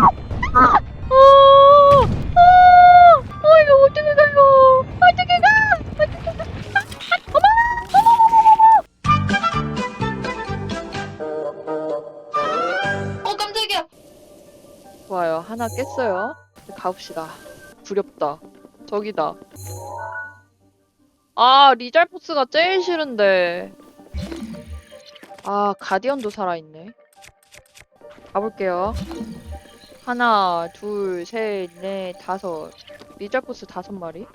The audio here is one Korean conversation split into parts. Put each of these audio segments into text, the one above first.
어, 어, 어, 이거 어떻게 가요? 어떻게 가? 어떻게 가? 아, 어 깜짝이야. 좋아요. 하나 깼어요. 이제 가봅시다. 두렵다. 저기다. 아, 리잘포스가 제일 싫은데. 아, 가디언도 살아있네. 가볼게요. 하나, 둘, 셋, 넷, 다섯. 리잘포스 다섯 마리.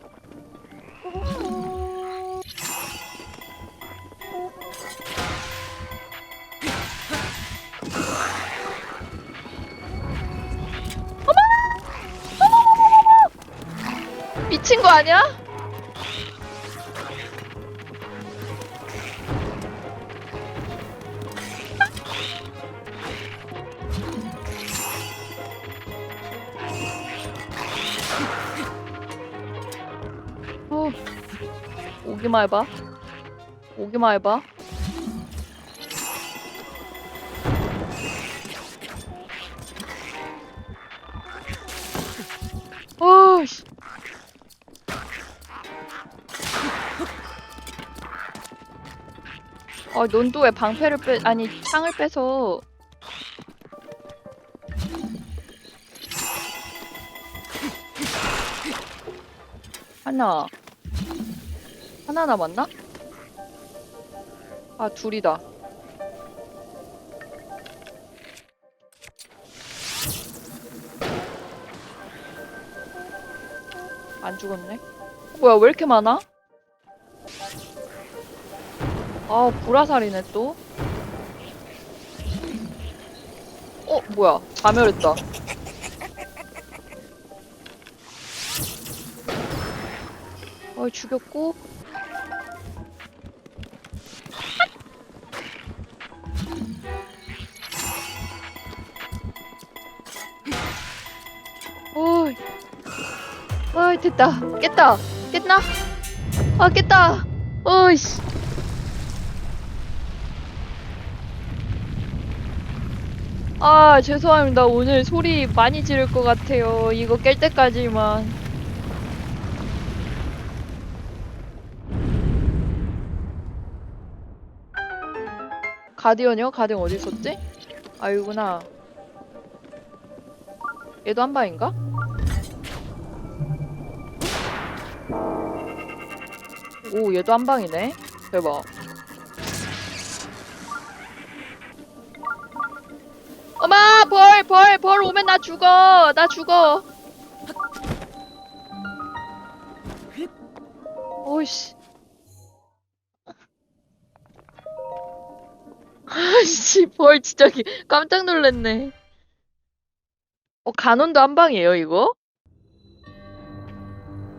미친 거 아니야? 오기만 해봐. 오기만 해봐. 어, 씨. 아, 넌또 왜 방패를 빼, 아니, 창을 빼서. 하나. 하나 남았나? 아, 둘이다. 안 죽었네. 뭐야, 왜 이렇게 많아? 아, 불화살이네 또. 어, 뭐야? 자멸했다. 어, 죽였고. 됐다. 깼다. 깼나? 아, 깼다. 어이씨. 아, 죄송합니다. 오늘 소리 많이 지를 것 같아요. 이거 깰 때까지만. 가디언이요? 가디언 어디 있었지? 아, 여기구나. 얘도 한 방인가? 오, 얘도 한 방이네. 대박. 엄마 벌 벌 벌 오면 나 죽어. 나 죽어. 오이씨. 아씨 벌 진짜 기- 깜짝 놀랐네. 어 간혼도 한 방이에요 이거?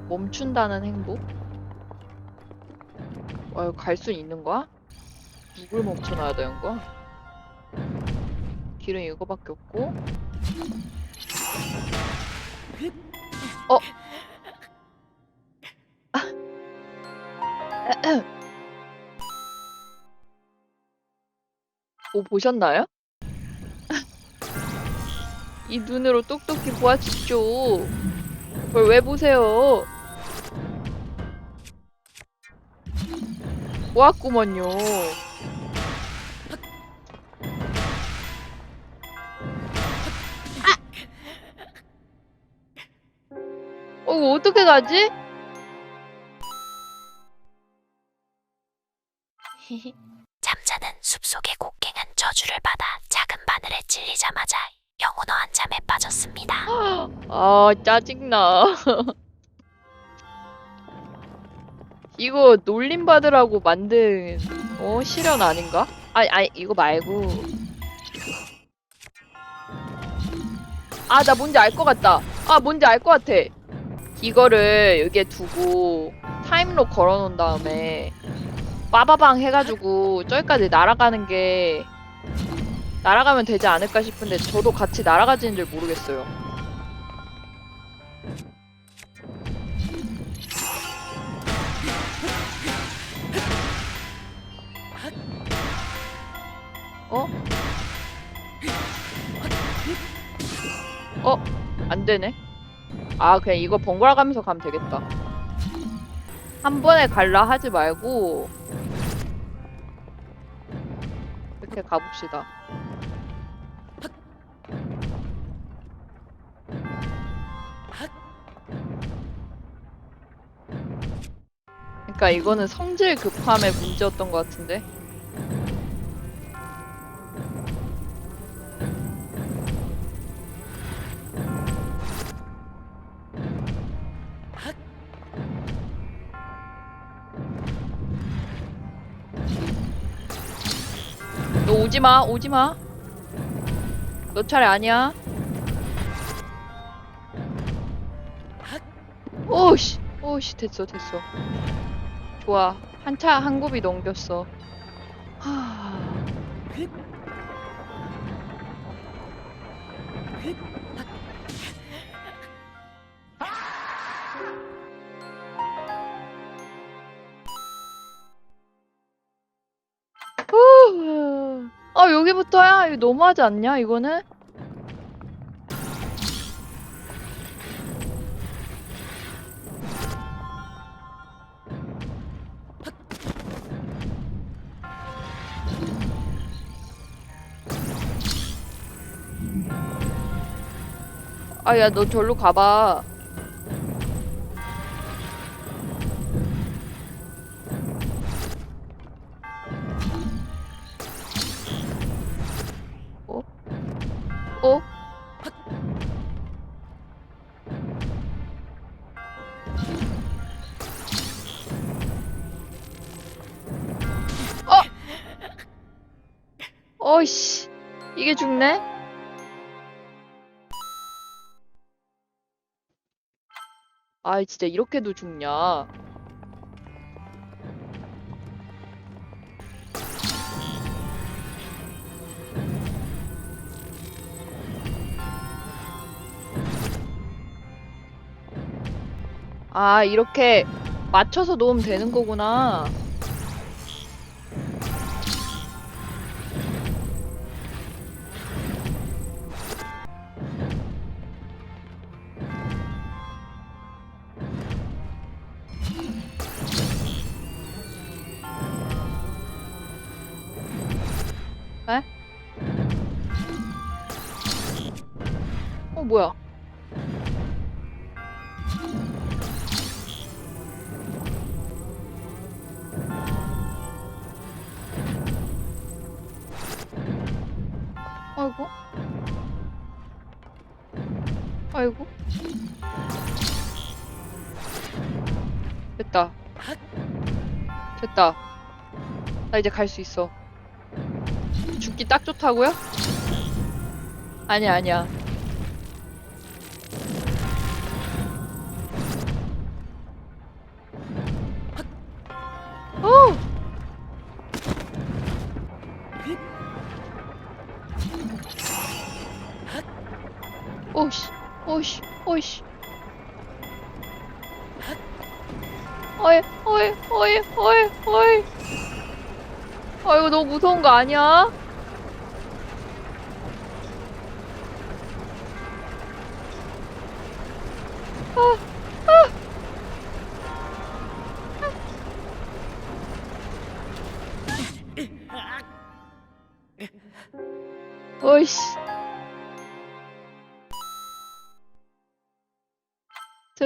멈춘다는 행복 어갈수 있는 거야 누굴 멈춰놔야 되는 거야 길은 이거밖에 없고. 어. 아. 오 보셨나요? 이 눈으로 똑똑히 보아주시죠. 그걸 왜 보세요? 보았구먼요. 어, 이거 어떻게 가지? 잠자는 숲속의 곡괭은 저주를 받아 작은 바늘에 찔리자마자 영혼어 한잠에 빠졌습니다. 아, 짜증나. 이거 놀림 받으라고 만든 어 실현 아닌가? 아니, 아니 이거 말고. 아, 나 뭔지 알 것 같다. 아, 뭔지 알 것 같아. 이거를 여기에 두고 타임로 걸어놓은 다음에 빠바방 해가지고 저기까지 날아가는 게 날아가면 되지 않을까 싶은데 저도 같이 날아가지는 줄 모르겠어요. 어? 어? 안 되네. 아, 그냥 이거 번갈아 가면서 가면 되겠다. 한 번에 갈라 하지 말고 이렇게 가봅시다. 그러니까 이거는 성질 급함의 문제였던 것 같은데. 오지 마, 오지 마. 너 차례 아니야. 오씨, 오씨, 됐어, 됐어. 좋아, 한 차 한 곱이 넘겼어. 하... 여기부터야? 이거 너무하지 않냐 이거는? 아 야 너 절로 가봐 이게 죽네? 아이 진짜 이렇게도 죽냐 아 이렇게 맞춰서 놓으면 되는 거구나 뭐야 아이고. 아이고. 됐다. 됐다. 나 이제 갈 수 있어. 죽기 딱 좋다고요? 아니야, 아니야. 오씨. 어이, 어이, 어이, 어이, 어이. 아, 이거 너무 무서운 거 아니야? 아, 아.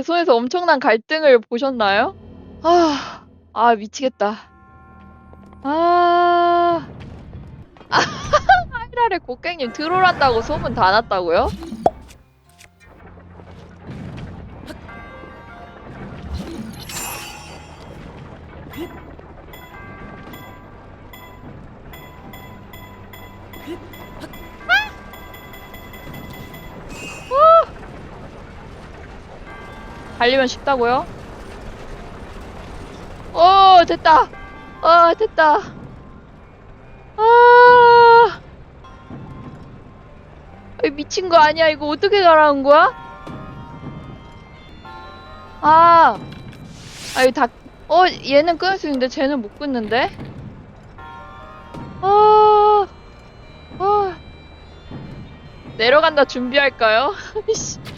제 손에서 엄청난 갈등을 보셨나요? 아, 아 미치겠다. 아, 아 하이라의 곡괭님 트롤한다고 소문 다 났다고요? 달리면 쉽다고요? 오 됐다 아 됐다 아이 미친 거 아니야 이거 어떻게 가라는 거야? 아, 아 이거 다, 어 얘는 끊을 수 있는데 쟤는 못 끊는데? 아, 아, 내려간다 준비할까요?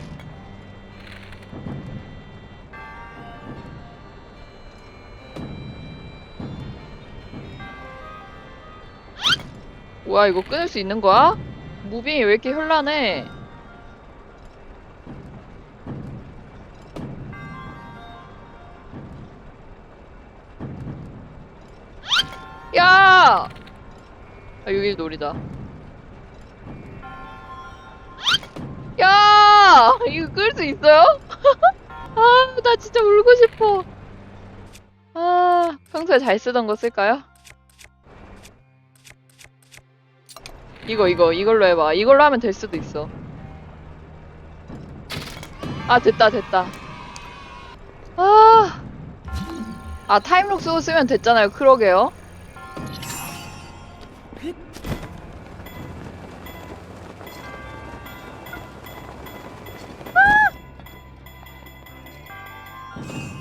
뭐야 이거 끊을 수 있는 거야? 무빙이 왜 이렇게 현란해? 야! 아, 여기 놀이다. 야! 이거 끌 수 있어요? 아, 나 진짜 울고 싶어. 아, 평소에 잘 쓰던 거 쓸까요? 이거, 이거, 이걸로 해봐. 이걸로 하면 될 수도 있어. 아, 됐다, 됐다. 아. 아, 타임록 쓰고 쓰면 됐잖아요. 그러게요.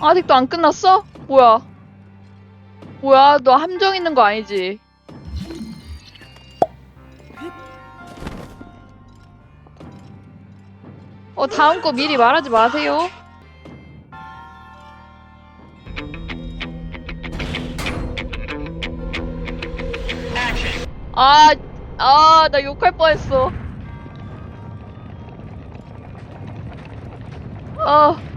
아직도 안 끝났어? 뭐야? 뭐야? 너 함정 있는 거 아니지? 어, 다음 거 미리 말하지 마세요. 아, 아, 나 욕할 뻔했어. 아. 아!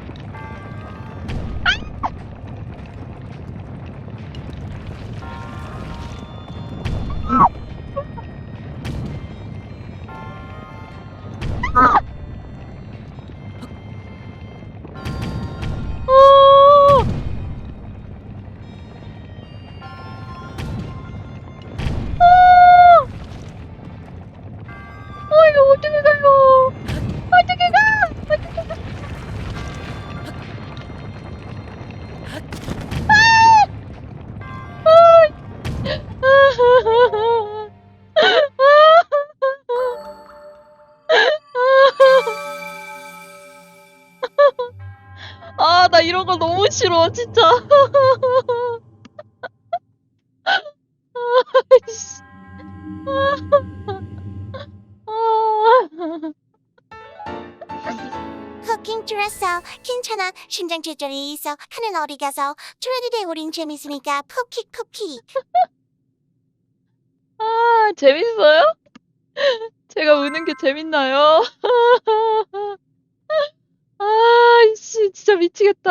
무 진짜. 아이씨. 아. 쿠킹 줄었어. 괜찮아. 심장 제자리 있어. 하는 어디 가서 트레디데 우린 재밌으니까 푸킥 푸킥. 아, 재밌어요? 제가 우는 게 재밌나요? 아, 씨, 진짜 미치겠다.